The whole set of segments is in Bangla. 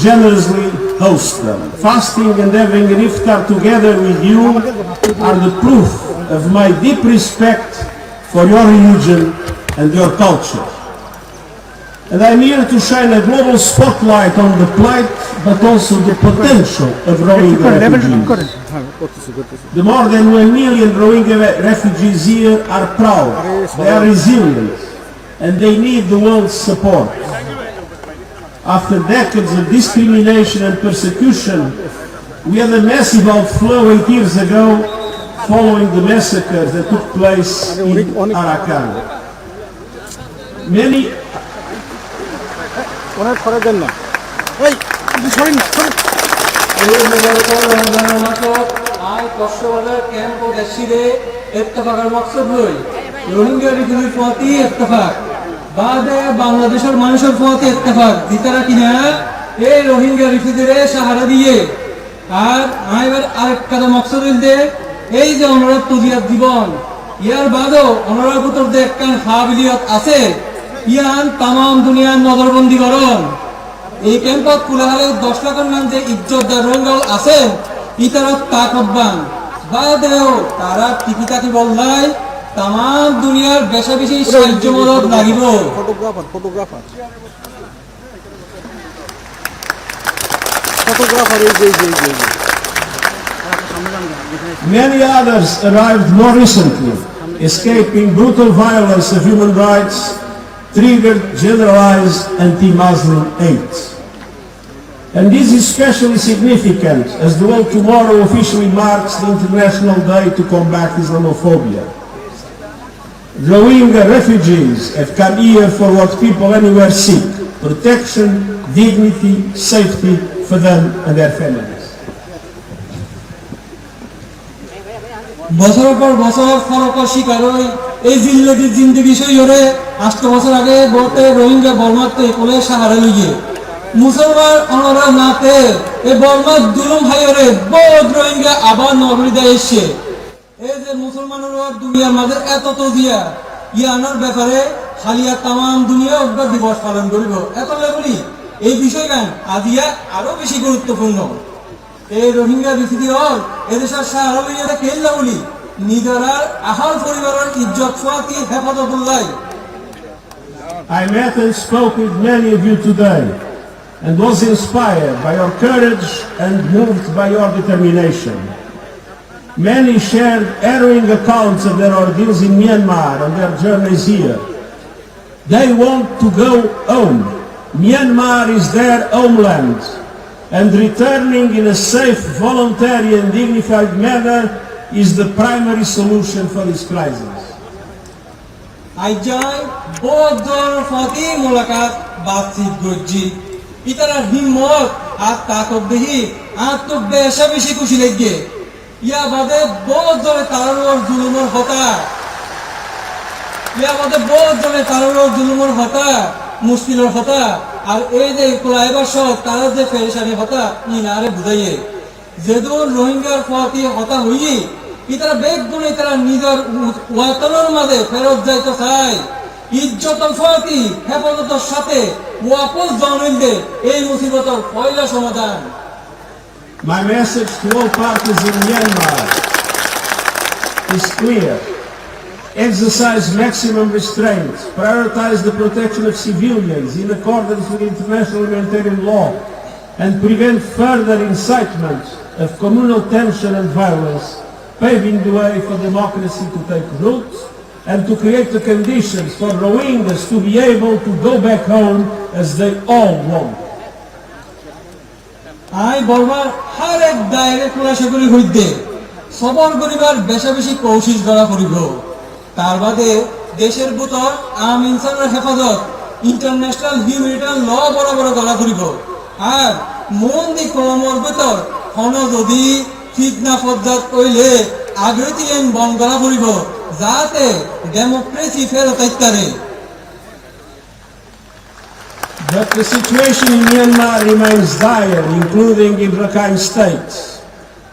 generously host them. Fasting and having an iftar together with you are the proof of my deep respect for your religion and your culture. And I'm here to shine a global spotlight on the plight, but also the potential of Rohingya refugees. The more than one million Rohingya refugees here are proud, they are resilient, and they need the world's support After decades of discrimination and persecution, we had a massive outflow eight years ago following the massacres that took place in Arakan. Many ওনার সরে দেন না এই কিছু সরেন না সরেন আয় কষ্টবাজার ক্যাম্প ও দেশিরে ইত্তেফাকের মকসদ হই রোহিঙ্গা রিফিউজির প্রতি ইত্তেফাক বাদে বাংলাদেশের মানুষের প্রতি ইত্তেফাক। দিতারা কিনা এই রোহিঙ্গা রিফিউজিরে সাহারা দিয়ে। আর আইবার আরেক কাদা মকসদ হইতে এই যে অনুরোধ তজিয়াত জীবন, ইয়ার বাদও অনুরোধ ভিতর যে একখান হাবিলিয়ত আছে। ইয়ান তামাম দুনিয়ার নজরবন্দি করন এই ক্যাম্পত কুলাহালে দশ লাখের মান যে ইজ্জতদার রঙ্গল আছেন ইতারা তাকব্বান। বাদেও তারা টিকি টাকি বললাই তামাম দুনিয়ার বেশা বেশি সাহায্য মদত লাগিব ফটোগ্রাফার ফটোগ্রাফার ফটোগ্রাফার এই যে এই যে এই যে, এই যে Many others arrived more recently, escaping brutal violence of human rights, triggered generalized anti-Muslim hate. And this is especially significant as the world tomorrow officially marks the International Day to combat Islamophobia. Rohingya refugees have come here for what people anywhere seek, protection, dignity, safety for them and their families. বছরের পর বছর ফরকর শিকার হই এই জিল্লতির জিন্দগি সইরে আষ্ট বছর আগে বলতে রোহিঙ্গা বর্মাতে কোলে সাহারা লইয়ে মুসলমান অনরা নাতে এ বর্মার দুলুম হাইরে বহুত রোহিঙ্গা আবার নগরীতে যে মুসলমানের ওর দুনিয়ার মাঝে এত তো দিয়া ইয়ানোর ব্যাপারে হালিয়া তামাম দুনিয়া অজ্ঞা দিবস পালন করিব। এত লেগুলি এই বিষয়গান আজিয়া আরও বেশি গুরুত্বপূর্ণ। এই রোহিঙ্গা বিসিডি হল, এদেশের সাহারা কেল্লা বলি? নিজেরার আহাল পরিবারের ইজ্জত Swati হেফাজতুল্লাহ। I met and spoke with many of you today, and was inspired by your courage and moved by your determination. Many shared harrowing accounts of their ordeals in Myanmar and their journeys here. They want to go home. Myanmar is their homeland and returning in a safe, voluntary and dignified manner is the primary solution for this crisis. Aijai বৌদ্ধর ফতি মোলাকাত বাতচিত গজ্জি ইতারা হিম্মত আর তাকত দেহি আর তো বেশা বেশি খুশি লাগে ইয়া বাদে তারার জুলুমর হতা তারার জুলুমর হতা হতা আর এই যে কোলাইবার সহ তারা যে ফেরেশানি হতা ইনারে বুঝাইয়ে। যেহেতু রোহিঙ্গার হতা হইয়ে, ইতারা বেগ গুণে তারা নিজের ওয়াতনের মাঝে ফেরত যাইতে চায়। ইজ্জত ফতি হেফাজতের সাথে ওয়াপস জানিলে এই মুসিবতর পয়লা সমাধান। My message to all parties in Myanmar is clear. Exercise maximum restraint, prioritize the protection of civilians in accordance with international humanitarian law, and prevent further incitement of communal tension and violence, paving the way for democracy to take root and to create the conditions for Rohingyas to be able to go back home as they all want. আই বর্মার হার এক দায়ের খুলাসা করি হইতে। সবর করিবার বেশা বেশি কৌশিস গড়া করিব। তার বাদে দেশের ভিতর আম ইনসানের হেফাজত ইন্টারন্যাশনাল হিউম্যানিটারিয়ান ল বড় বড় গড়া করিব। আর মন দি ভিতর হন যদি ফিতনা ফজ্জাত কইলে বন গড়া করিব, যাতে ডেমোক্রেসি ফেরত আইতারে that the situation in Myanmar remains dire, including in Rakhine State.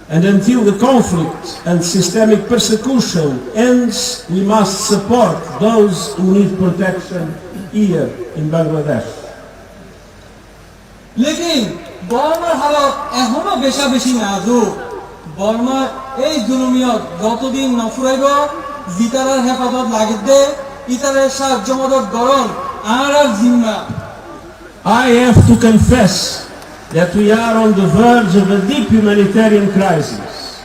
And until the conflict and systemic persecution ends, we must support those who need protection here in Bangladesh. লেকিন বর্মার হালত এখনও বেশা বেশি নাজুক বর্মার এই জুলুমিয়ত যতদিন নফুরাইব জিতারার হেফাজত লাগিতে ইতারের সাহায্য মদত গরণ আর আর জিম্মা I have to confess that we are on the verge of a deep humanitarian crisis.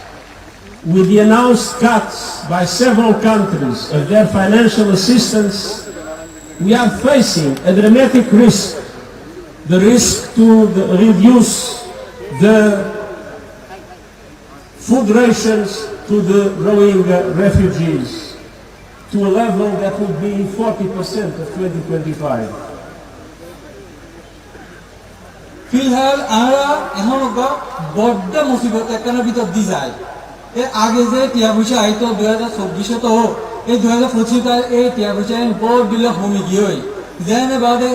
With the announced cuts by several countries of their financial assistance, we are facing a dramatic risk. The risk to the- reduce the food rations to the Rohingya refugees to a level that would be 40% of 2025. ফিলহাল আমরা এখন বড্ড মুসিবত একখানের ভিতর দি যায়। এর আগে যে টিয়া পয়সা আইতো দুই হাজার চব্বিশে তো, এই দুই হাজার পঁচিশে এই টিয়া পয়সা বহুত দিলে কমি গিয়ে যেনে বাদে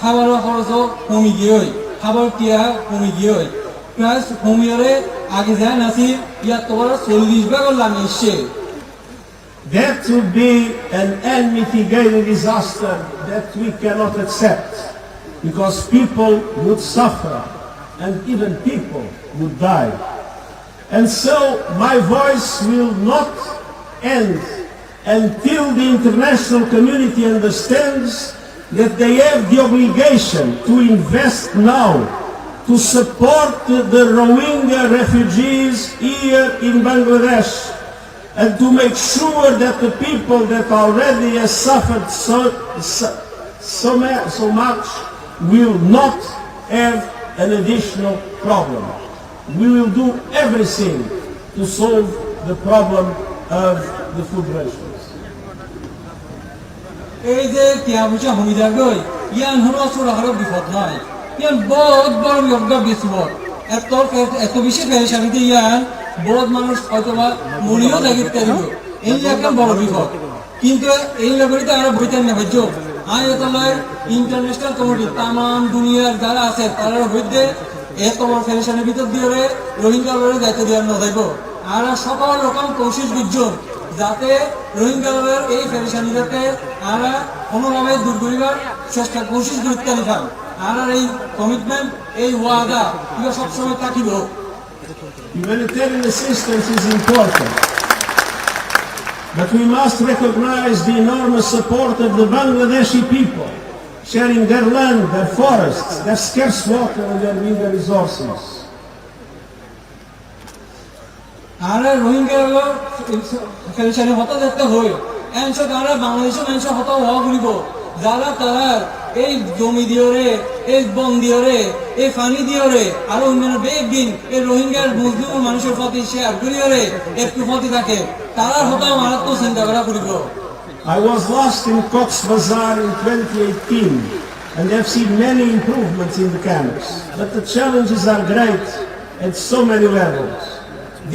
খাবারের খরচও কমি গিয়ে খাবার টিয়া কমি গিয়ে প্রায় কমিয়রে আগে যায় নাসি ইয়ার তোমার চল্লিশ ভাগর লাগে এসছে। That would be an unmitigated disaster that we cannot accept. Because people would suffer and even people would die. And so my voice will not end until the international community understands that they have the obligation to invest now to support the Rohingya refugees here in Bangladesh and to make sure that the people that already have suffered so, so, so, so much will not have an additional problem. We will do everything to solve the problem of the food rations. এই যে পয়সা হমিদার গই ইয়ান হলো ছোটখাটো বিপদ নয়। ইয়ান বহুত বড় বিপদ বিপদ এত এত বেশি পেরেশানিতে ইয়ান বহুত মানুষ হয়তো বা মরিও লাগিতে দিব এই একটা বড় বিপদ। কিন্তু এই লগরিতে আমরা বইতেন না ভাজ্য আয় এতলায় ইন্টারন্যাশনাল কমিটি তাম দুনিয়ার যারা আছে তারা বইতে এত বড় পেরেশানির ভিতর দিয়ে রোহিঙ্গা দায়িত্ব দেওয়ার না আর সকল রকম কৌশল বিজ্ঞান যাতে রোহিঙ্গাদের এই পেরেশানি যাতে আমরা কোনোভাবে দূর করিবার চেষ্টা কোশিস গুরুত্ব নিতাম আর এই কমিটমেন্ট এই ওয়াদা, এগুলো সবসময় থাকিব Humanitarian assistance is important. But we must recognize the enormous support of the Bangladeshi people, sharing their land, their forests, their scarce water and their meager resources. Rohingya পেরেশানি হতা যাতে হই এনশো তারা বাংলাদেশের মানুষ হত হওয়া ঘুরিব যারা তারা এই জমি দিওরে এই বন দিওরে এই পানি দিওরে আর অন্যান্য বেগ দিন এই রোহিঙ্গার মুসলিম মানুষের প্রতি শেয়ার করিওরে একটু প্রতি থাকে তারা হতা মারাত্মক চিন্তা করা করিব I was last in Cox's Bazar in 2018 and have seen many improvements in the camps. But the challenges are great at so many levels.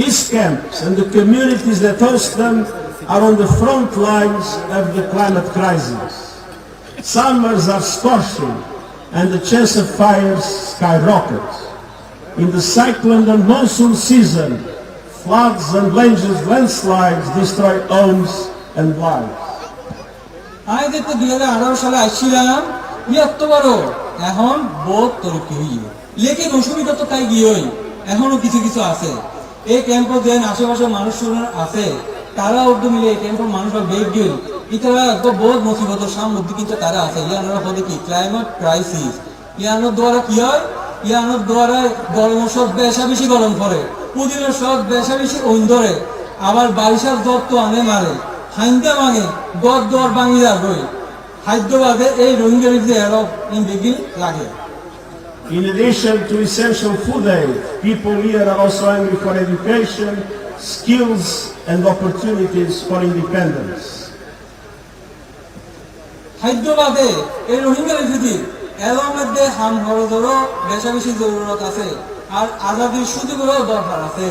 These camps and the communities that host them are on the front lines of the climate crisis. Summers are scorching and the chance of fires skyrockets. In the cyclone and monsoon season, floods and lands- landslides, destroy homes and lives. আমি দেখতে দুই হাজার আঠারো সালে অসুবিধা তো তাই গিয়েই, এখনও কিছু কিছু আছে। এই ক্যাম্প দেন আশেপাশে মানুষ আছে, তারা উদ্যোগ মিলে এই ক্যাম্পের মানুষ বেগ গেল ইতারা তো বহুত মুসিবতের সামনে কিন্তু তারা আছে। ইয়ানোর হতে কি? ক্লাইমেট ক্রাইসিস ইয়ানোর দ্বারা কি হয়? ইয়ানোর দ্বারা গরম সব বেশা বেশি গরম করে। পুদিনের সব বেশা বেশি ওইন ধরে আবার বারিশার জ্বর তো আনে মারে হাইন্দা ভাঙে গদ দর ভাঙি যাবে হায়দ্রাবাদে এই রোহিঙ্গা এরব ইন বেগিন লাগে। In addition to essential food aid, people here are also hungry for education, skills and opportunities for independence. হায়দ্রাবাদে এই রোহিঙ্গা রিফিউজি এর মধ্যে হাম বেশি বেশি জরুরত আছে। আর আজাদির সুযোগেরও দরকার আছে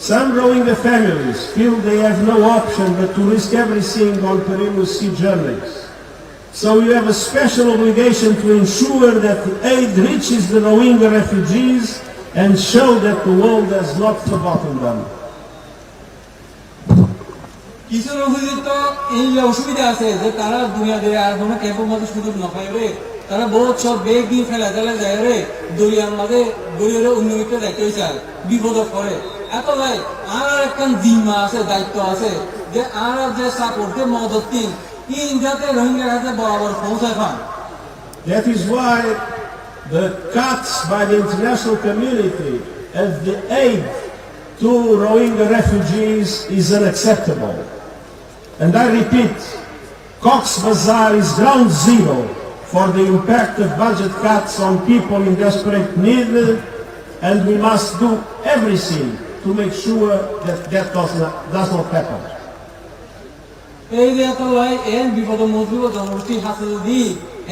Some Rohingya families feel they have no option but to risk everything on perilous sea journeys. So you have a special obligation to ensure that the aid reaches the Rohingya refugees and show that the world has not forgotten them. কিছু রোহিঙ্গির তো এই অসুবিধা আছে যে তারা দুনিয়া দিয়ে আর কোনো ক্যাম্পের মধ্যে সুযোগ না পাইবে তারা বহুত সব বেগ দিয়ে ফেলে দিলে যায় রে দরিয়ার মাঝে দরিয়ারে উন্নয়িত দেখতে চায় বিপদ করে এত ভাই আর একটা জিম্মা আছে দায়িত্ব আছে যে আর যে সাপোর্টে মদত দিন তিন যাতে রোহিঙ্গা কাছে বরাবর পৌঁছায় পান That is why the cuts by the international community of the aid to Rohingya refugees is unacceptable. And I repeat, Cox's Bazar is ground zero for the impact of budget cuts on people in desperate need, and we must do everything to make sure that that does not, does not happen. এই যে এত ভাই এন বিপদ মজুব জনগোষ্ঠী হাতে যদি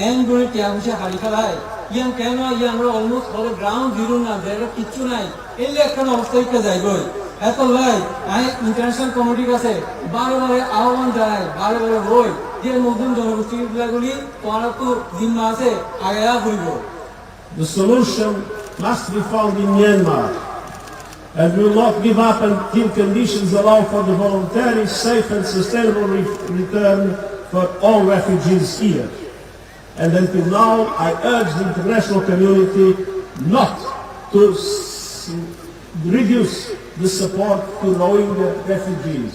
এন করে টিয়া হারি ফেলায়। ইয়ান কেন ইয়া আমরা অলমোস্ট বলে গ্রাউন্ড জিরো না জায়গা কিচ্ছু নাই। এই যে একটা অবস্থা একটা যাইবই। এত ভাই আমি ইন্টারন্যাশনাল কমিটির কাছে বারে বারে আহ্বান জানাই বারে বারে বই যে নতুন জনগোষ্ঠী গুলাগুলি তোমার তো জিম্মা আছে আগে ঘুরব The solution must be found in Myanmar. And we will not give up until conditions allow for the voluntary, safe and sustainable re- return for all refugees here. And until now, I urge the international community not to s- reduce the support to Rohingya refugees.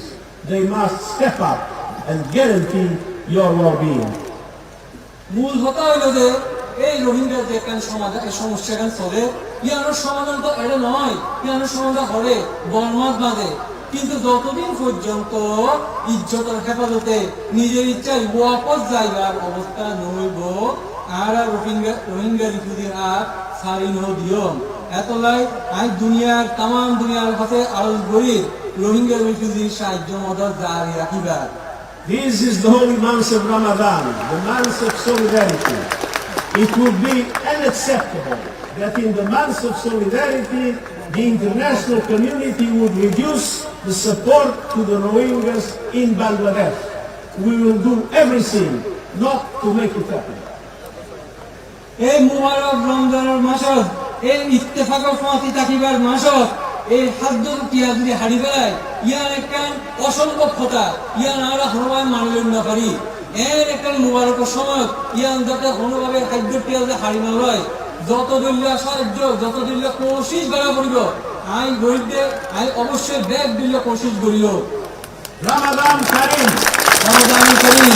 They must step up and guarantee your well-being. মূল কথা যে, এই রোহিঙ্গা যে কেন সমাধান এই সমস্যা কেন চলে? ইয়ানোর সমাধান তো এটা নয়। ইয়ানোর সমাধান কিন্তু যতদিন পর্যন্ত ইজ্জতের হেফাজতে নিজের ইচ্ছায় ওয়াপস যাইবার অবস্থা নইব, আর রোহিঙ্গা রোহিঙ্গা রিফিউজির আর সারি ন দিও। এতলাই আই দুনিয়ার তাম দুনিয়ার কাছে আরজ করি রোহিঙ্গা রিফিউজির সাহায্য মদত জারি রাখিবার। This is the holy month of Ramadan, the month of solidarity. It would be unacceptable that in the month of solidarity, the international community would reduce the support to the Rohingyas in Bangladesh. We will do everything not to make it happen. এই মুবারক রমজানের মাসত এই ইত্তেফাকর ফাঁসি থাকিবার মাসত এই খাদ্য টিয়া যদি হারি ফেলায় ইয়ার একটা অসম্ভব কথা ইয়ান আমরা কোনোভাবে মানলেন না পারি। এর একটা মুবারকের সময় ইয়ান যাতে কোনোভাবে খাদ্য টিয়া যে হারি না লয় যত দলীয় সাহায্য যত দলীয় কোশিস বেড়া করিব আই গরিবদের আই অবশ্যই ব্যাগ দলীয় কোশিস করিও Ramadan Kareem! রমজান করিম